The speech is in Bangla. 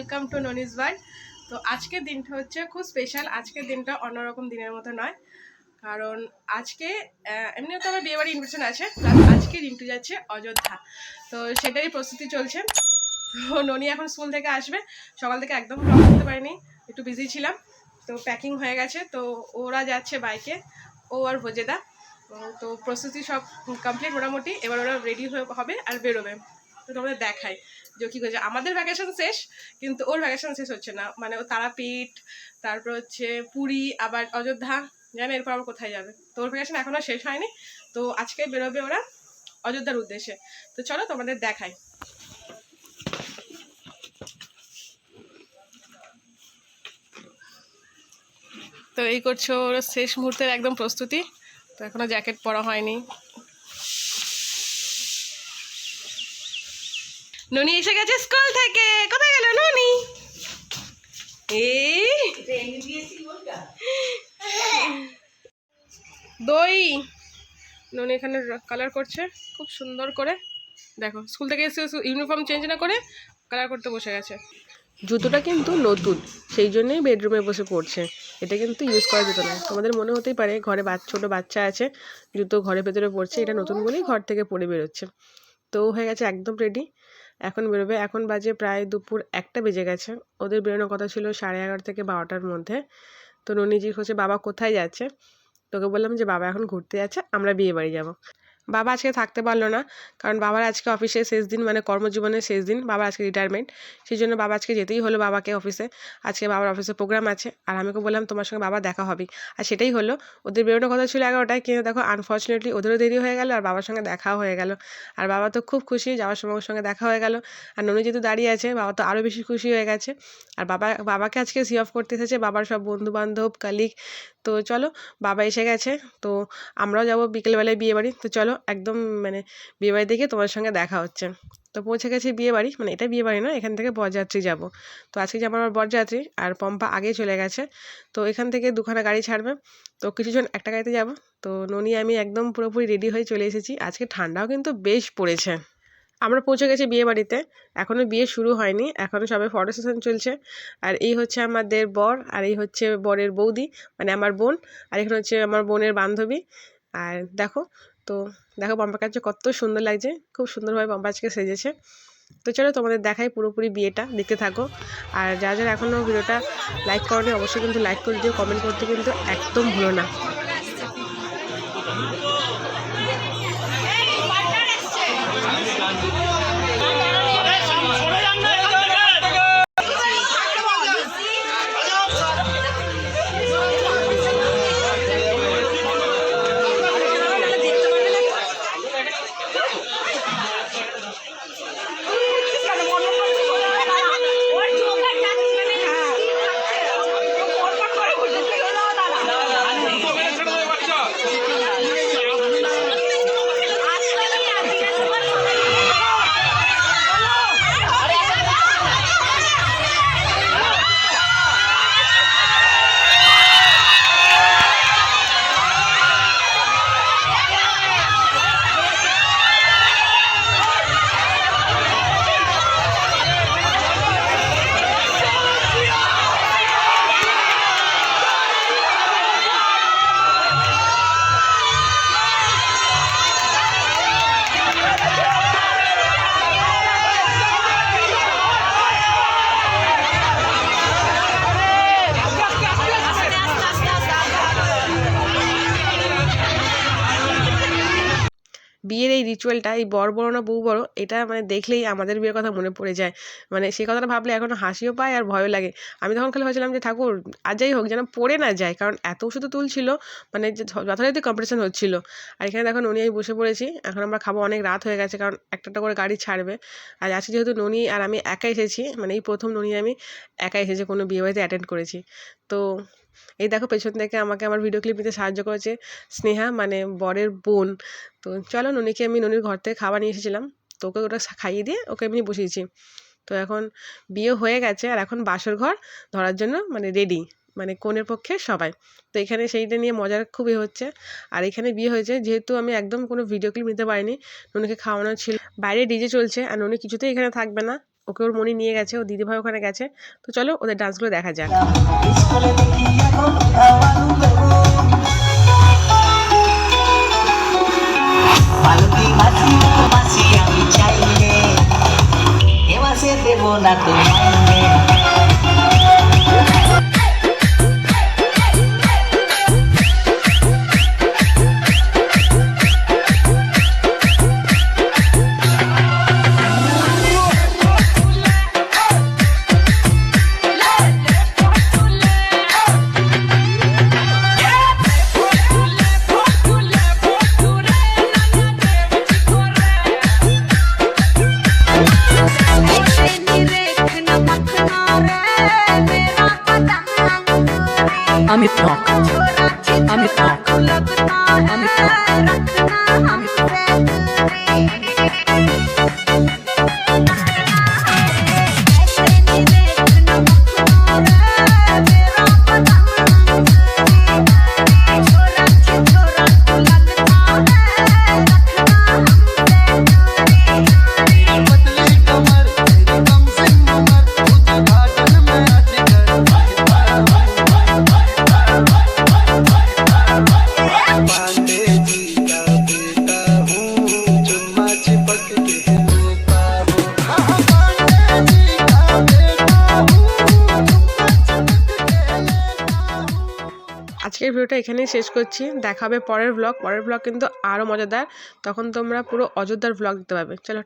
ওয়েলকাম টু ননিস বার তো আজকের দিনটা হচ্ছে খুব স্পেশাল আজকের দিনটা অন্যরকম দিনের মতো নয়। কারণ আজকে আহ, এমনিও তো আমার বিয়েবাড়ি ইনভিটেশন আছে আজকে রিন্টু যাচ্ছে অযোধ্যা। তো সেটারই প্রস্তুতি চলছে। তো ননি এখন স্কুল থেকে আসবে। সকাল থেকে একদম ব্লগ করতে পারিনি একটু বিজি ছিলাম। তো প্যাকিং হয়ে গেছে। তো ওরা যাচ্ছে বাইকে ও আর ভোজেদা। তো প্রস্তুতি সব কমপ্লিট মোটামুটি। এবার ওরা রেডি হবে আর বেরোবে। তো তোমাদের দেখাই যে কী করছে। আমাদের ভ্যাকেশন শেষ, কিন্তু ওর ভ্যাকেশন শেষ হচ্ছে না। মানে ও তারাপীঠ, তারপর হচ্ছে পুরী, আবার অযোধ্যা, জানে এরপর আবার কোথায় যাবে। তো ওর ভ্যাকেশন এখনও শেষ হয়নি। তো আজকে বেরোবে ওরা অযোধ্যার উদ্দেশ্যে। তো চলো তোমাদের দেখাই। তো এই করছ ওর শেষ মুহূর্তের একদম প্রস্তুতি। তো এখনও জ্যাকেট পরা হয়নি। ননি এসে গেছে স্কুল থেকে। কোথায় গেল ননি? এই। দই। ননি এখানে কালার করছে, খুব সুন্দর করে। দেখো, স্কুল থেকে এসে ইউনিফর্ম চেঞ্জ না করে কালার করতে বসে গেছে। জুতোটা কিন্তু নতুন, সেই জন্যই বেডরুমে বসে পড়ছে। এটা কিন্তু ইউজ করা জুতো নয়। তোমাদের মনে হতেই পারে, ঘরে বাচ্চা ছোটো বাচ্চা আছে, জুতো ঘরের ভেতরে পড়ছে, এটা নতুন বলেই ঘর থেকে পরে বেরোচ্ছে। তো হয়ে গেছে একদম রেডি এখন বেরোবে। এখন বাজে প্রায় দুপুর একটা বেজে গেছে। ওদের বেরোনোর কথা ছিল সাড়ে এগারো থেকে বারোটার মধ্যে। তো ননিজি হচ্ছে, বাবা কোথায় যাচ্ছে? তোকে বললাম যে, বাবা এখন ঘুরতে যাচ্ছে, আমরা বিয়ে বাড়ি যাব। বাবা আজকে থাকতে পারল না। কারণ বাবার আজকে অফিসের শেষ দিন মানে কর্মজীবনের শেষ দিন, বাবা আজকে রিটায়ারমেন্ট সেই জন্য বাবা আজকে যেতেই হলো বাবাকে অফিসে আজকে বাবার অফিসে প্রোগ্রাম আছে। আর আমাকে বললাম, তোমার সঙ্গে বাবা দেখা হবে আর সেটাই হলো, ওদের বেরোনোর কথা ছিল এগারোটায়, কিন্তু দেখো আনফর্চুনেটলি ওদেরও দেরি হয়ে গেল আর বাবার সঙ্গে দেখাও হয়ে গেল। আর বাবা তো খুব খুশি, যাওয়ার সময় ওর সঙ্গে দেখা হয়ে গেল। আর ননু যেহেতু দাঁড়িয়ে আছে, বাবা তো আরও বেশি খুশি হয়ে গেছে। আর বাবা, বাবাকে আজকে সি অফ করতে এসেছে। বাবার সব বন্ধু বান্ধব কালিগ তো চলো, বাবা এসে গেছে। তো আমরাও যাব বিকেলবেলায় বিয়ে বাড়ি তো চলো, একদম মানে বিয়ে বাড়ি থেকে তোমার সঙ্গে দেখা হচ্ছে। তো পৌঁছে গেছি বিয়ে বাড়ি মানে এটা বিয়ে বাড়ি না এখান থেকে বরযাত্রী যাব। তো আজকে যাব আমার বরযাত্রী আর পম্পা আগেই চলে গেছে। তো এখান থেকে দুখানা গাড়ি ছাড়বে। তো কিছুজন একটা গাড়িতে যাব। তো ননি, আমি একদম পুরোপুরি রেডি হয়ে চলে এসেছি। আজকে ঠান্ডাও কিন্তু বেশ পড়েছে। আমরা পৌঁছে গেছি বিয়ে বাড়িতে। এখনও বিয়ে শুরু হয়নি এখনও সবে ফটো সেশন চলছে। আর এই হচ্ছে আমাদের বর, আর এই হচ্ছে বরের বৌদি মানে আমার বোন, আর এখানে হচ্ছে আমার বোনের বান্ধবী। আর দেখো, তো দেখো পম্পার কাছে কত সুন্দর লাগছে, খুব সুন্দরভাবে পম্পা আজকে সেজেছে। তো চলো তোমাদের দেখাই পুরোপুরি বিয়েটা, দেখতে থাকো। আর যারা যারা এখনও ভিডিওটা লাইক করনি, অবশ্যই কিন্তু লাইক করে দিও কমেন্ট করতে কিন্তু একদম ভুলো না। বিয়ের এই রিচুয়ালটা এই বর বড় না বউ বড়, এটা মানে দেখলেই আমাদের বিয়ের কথা মনে পড়ে যায়। মানে সেই কথাটা ভাবলে এখন হাসিও পায় আর ভয়ও লাগে। আমি তখন খালি ভাবছিলাম যে, ঠাকুর, আর যাই হোক, যেন পড়ে না যায়। কারণ এত ওষুধ তুলছিল মানে যে যথারীতি কম্পিটিশন হচ্ছিল। আর এখানে দেখো ননি, আমি বসে পড়েছি। এখন আমরা খাব অনেক রাত হয়ে গেছে, কারণ একটা একটা করে গাড়ি ছাড়বে। আর আজকে যেহেতু ননি আর আমি একা এসেছি মানে এই প্রথম ননি আমি একা এসেছি, কোনো বিয়ে বাড়িতে অ্যাটেন্ড করেছি। তো এই দেখো পেছন থেকে আমাকে আমার ভিডিও ক্লিপ নিতে সাহায্য করেছে স্নেহা মানে বরের বোন। তো চলো ননিকে আমি ননির ঘর থেকে খাবার নিয়ে এসেছিলাম। তো ওকে ওটা খাইয়ে দিয়ে ওকে এমনি বসিয়েছি। তো এখন বিয়ে হয়ে গেছে আর এখন বাসর ঘর ধরার জন্য মানে রেডি মানে কনের পক্ষে সবাই। তো এখানে সেইটা নিয়ে মজার খুবই হচ্ছে। আর এখানে বিয়ে হয়েছে যেহেতু আমি একদম কোনো ভিডিও ক্লিপ নিতে পারিনি। ননিকে খাওয়ানো ছিল। বাইরে ডিজে চলছে আর ননি কিছুতেই এখানে থাকবে না। ওকে ওর মনে নিয়ে গেছে ও দিদিভাই ওখানে গেছে। তো চলো ওদের ডান্সগুলো দেখা যাক। না তো আজকের ভিডিওটা এখানেই শেষ করছি। দেখাবে পরের ব্লগ পরের ব্লগ কিন্তু আরও মজাদার। তখন তোমরা পুরো অযোধ্যার ব্লগ দিতে পারবে চলো।